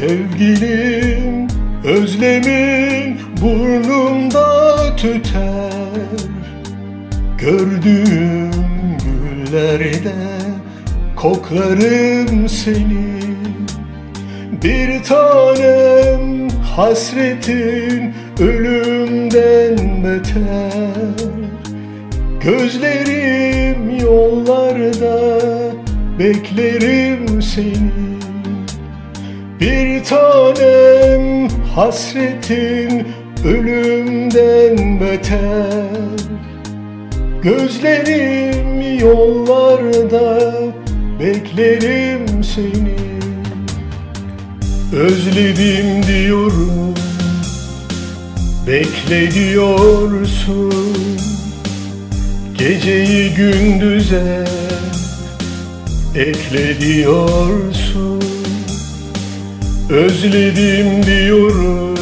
Sevgilim özlemin burnumda tüter. Gördüğüm güllerde koklarım seni. Bir tanem hasretin ölümden beter. Gözlerim yollarda beklerim seni bir tanem hasretin ölümden beter. Gözlerim yollarda beklerim seni. Özledim diyorum Bekle diyorsun. Geceyi gündüze ekle diyorsun Özledim diyorum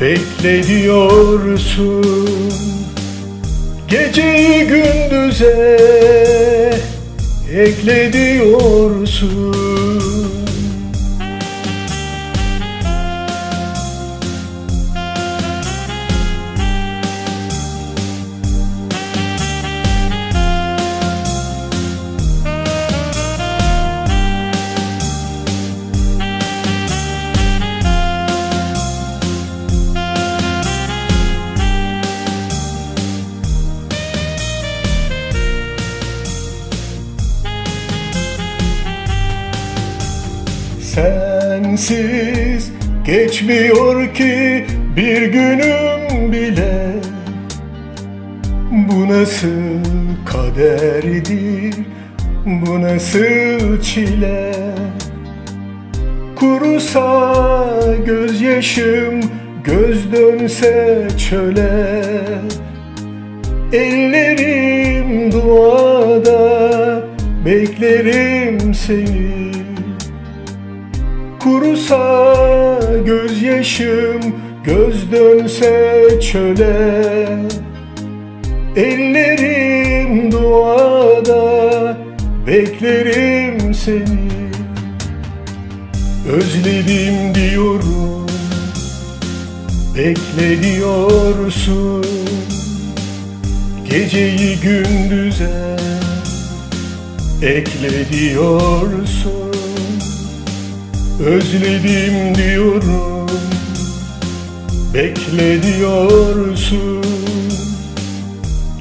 Bekle diyorsun. Geceyi gündüze ekle diyorsun Sensiz geçmiyor ki bir günüm bile. Bu nasıl kaderdir, bu nasıl çile? Kurusa gözyaşım, göz dönse çöle. Ellerim duada, beklerim seni Kurusa gözyaşım göz dönse çöle. Ellerim duada beklerim seni. Özledim diyorum bekle diyorsun Geceyi gündüze ekle diyorsun Özledim diyorum Bekle diyorsun.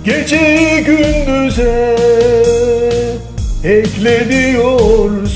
Geceyi gündüze Ekle diyorsun